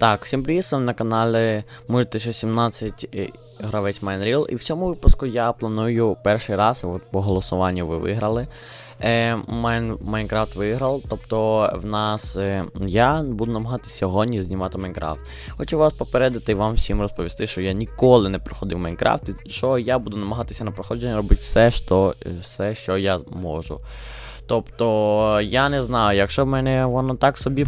Так, всім привіт, на каналі Multi17 гравець Майнріл. І в цьому випуску я планую перший раз, от по голосуванню ви виграли. Е, Майн, Майнкрафт виграв, тобто в нас е, я буду намагатися сьогодні знімати Майнкрафт. Хочу вас попередити і вам всім розповісти, що я ніколи не проходив Майнкрафт, і що я буду намагатися на проходження робити все, що, все, що я можу. Тобто, я не знаю, якщо в мене воно так собі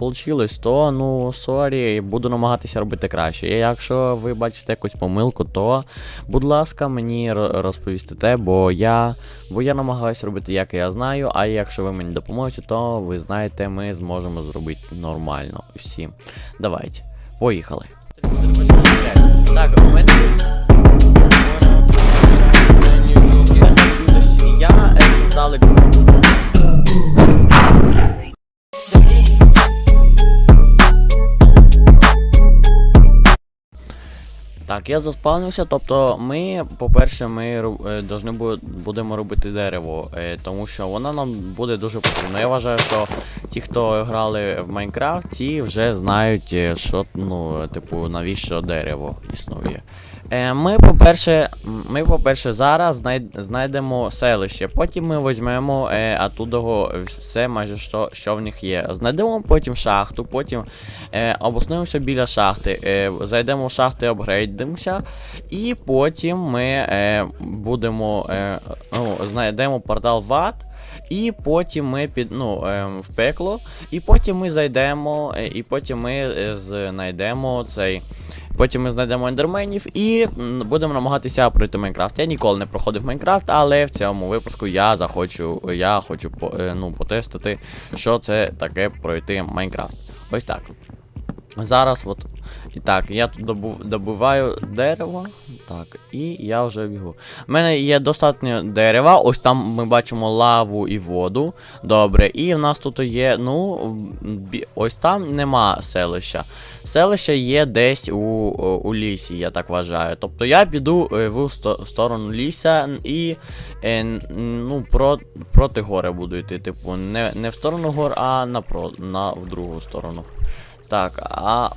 вийшло, то ну сорі, буду намагатися робити краще. І якщо ви бачите якусь помилку, то будь ласка, мені ро- розповісти те, бо я, бо я намагаюся робити, як я знаю, а якщо ви мені допоможете, то ви знаєте, ми зможемо зробити нормально всім. Давайте, поїхали. Так, у мене. Я е, Так, я заспавнився, тобто ми, по-перше, ми е, будемо робити дерево, е, тому що воно нам буде дуже потрібно. Я вважаю, що ті, хто грали в Майнкрафт, ті вже знають, е, що, ну, типу, навіщо дерево існує. Е, Ми, по-перше, ми, по-перше, зараз знайдемо селище, потім ми візьмемо е, оттуда все майже що, що в них є. Знайдемо потім шахту, потім е, обоснуємося біля шахти, е, зайдемо в шахти, апгрейдимося, і потім ми е, будемо е, ну, знайдемо портал в ад. І потім ми під ну е, в пекло, і потім ми зайдемо, е, і потім ми знайдемо цей. Потім ми знайдемо ендерменів і будемо намагатися пройти Майнкрафт. Я ніколи не проходив Майнкрафт, але в цьому випуску я захочу, я хочу е, ну, потестити, що це таке пройти Майнкрафт. Ось так. Зараз от. І так, я тут добу, добуваю дерево. Так, і я вже бігу. У мене є достатньо дерева. Ось там ми бачимо лаву і воду. Добре. І в нас тут є, ну, ось там нема селища. Селище є десь у, у лісі, я так вважаю. Тобто я піду е, в сторону ліса і е, ну, про, проти гори буду йти. Типу, не, не в сторону гор, а напро, на, в другу сторону. Так, а.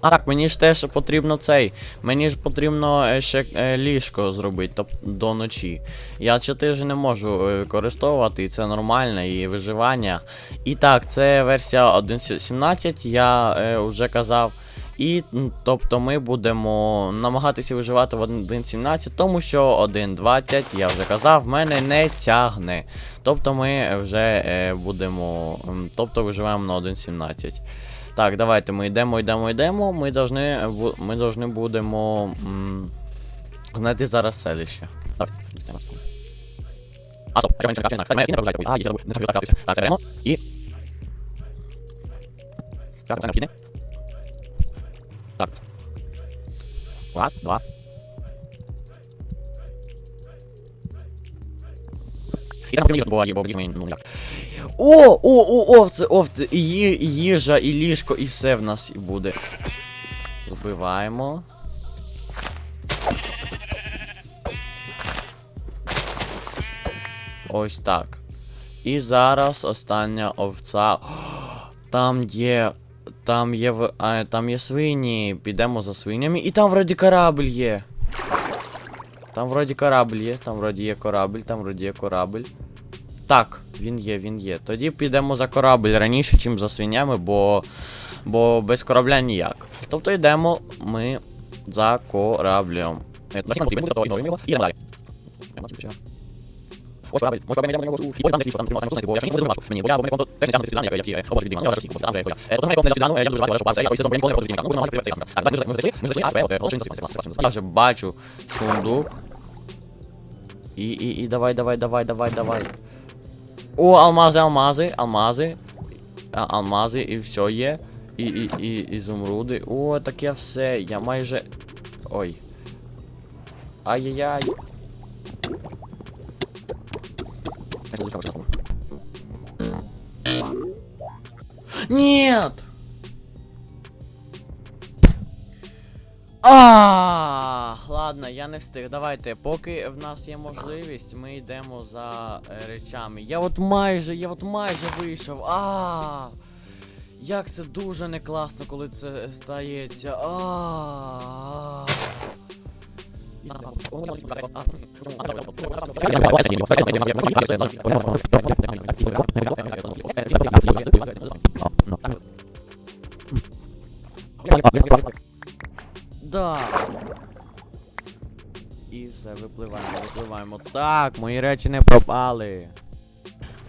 А так, мені ж теж потрібно цей. Мені ж потрібно е, ще е, ліжко зробити тобто до ночі. Я 4 не можу е, використовувати, і це нормально, і виживання. І так, це версія 1.17, я вже казав. І тобто ми будемо намагатися виживати в 1.17, тому що 1.20, я вже казав, в мене не тягне. Тобто ми вже будемо. Тобто виживаємо на 1.17. Так, давайте ми йдемо, йдемо, йдемо. Ми должны, ми должны будемо м, знайти зараз селище. Так, йдемо. А, стоп, а чого не знаю? Не продовжайте. А, забув, не. Так, беремо і. Так, це необхідне. Так. Раз, два. І там потрібно, бо, бо ми, ну, ніяк. О, о, о, овце, овце, і, їжа, і ліжко, і все в нас буде. Збиваємо. Ось так. І зараз остання овця. Там є. Там є а, там є свині. Підемо за свинями. І там вроді корабль є. Там вроді корабль є, там вроді є корабль, там вроді є корабль. Так, він є, він є. Тоді підемо за корабль раніше, чим за свинями, бо. Бо без корабля ніяк. Тобто йдемо ми за кораблем. Е, Ось корабль, ось корабль, я йдемо на. І потім там десь там потрібно там бо я ще ніколи не бачу. Мені, бо я, мене конто теж не тягне світлання, як я ті, е, робочі відміни, я вже всі там вже я. Е, От мене конто не світлання, я дуже радий, що бачу, я колись ніколи не робив відміни, ну, будемо мати приватизацію. Так, ми зайшли, ми зайшли, а, тепер, от, лише Я вже бачу сундук. І, і, і давай, давай, давай, давай, давай. О, алмази, алмази, алмази. А, алмази, і все є. І, і, і, ізумруди. О, таке все. Я майже. Ой. Ай-яй-яй. Нет! А, ладно, я не встиг. Давайте, поки в нас є можливість, ми йдемо за е, речами. Я от майже, я от майже вийшов. А. Як це дуже не класно, коли це стається. А. Да. І все, випливаємо, випливаємо. Так, мої речі не пропали.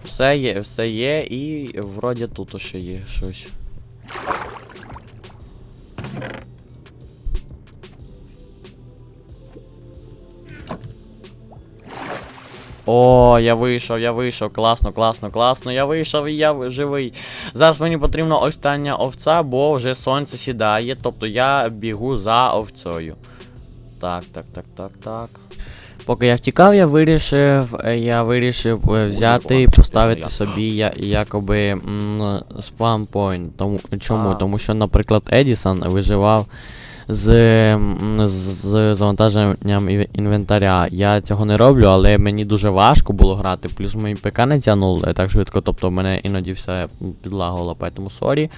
Все є, все є, і вроді тут ще є щось. О, я вийшов, я вийшов, класно, класно, класно, я вийшов і я живий. Зараз мені потрібна остання овця, бо вже сонце сідає, тобто я бігу за овцею. Так, так, так, так, так. Поки я втікав, я вирішив, е, я вирішив е, взяти і поставити собі я, якоби спам-пойнт. Тому, чому? Тому що, наприклад, Едісон виживав з, з, завантаженням інвентаря. Я цього не роблю, але мені дуже важко було грати. Плюс мій ПК не тягнув е, так швидко, тобто мене іноді все підлагувало, поэтому сорі.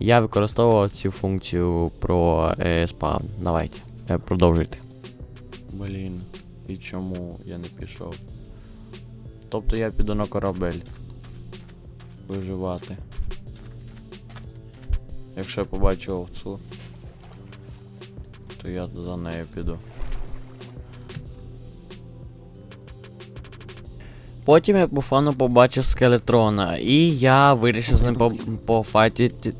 Я використовував цю функцію про е, спам. Давайте, е, продовжуйте. Блін, і чому я не пішов? Тобто я піду на корабель. Виживати. Якщо я побачу овцу, то я за нею піду. Потім я по фану побачив скелетрона, і я вирішив з ним по- пофайтити,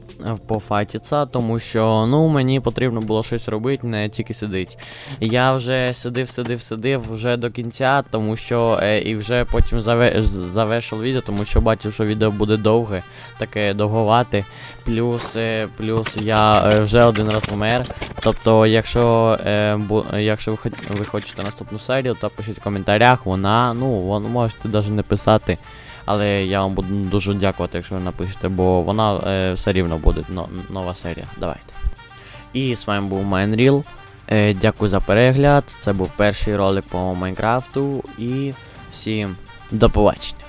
пофайтитися, тому що ну мені потрібно було щось робити, не тільки сидить. Я вже сидив, сидив, сидив вже до кінця, тому що е, і вже потім заве, завершив відео, тому що бачив, що відео буде довге, таке довговате. Плюс, е, плюс я е, вже один раз вмер. Тобто, якщо, е, бу, якщо ви, хот- ви хочете наступну серію, то пишіть в коментарях, вона, ну, вон, можете навіть не писати. Але я вам буду дуже дякувати, якщо ви напишете, бо вона е, все рівно буде но, нова серія. Давайте. І з вами був Майнріл. Е, дякую за перегляд. Це був перший ролик по Майнкрафту. І всім до побачення.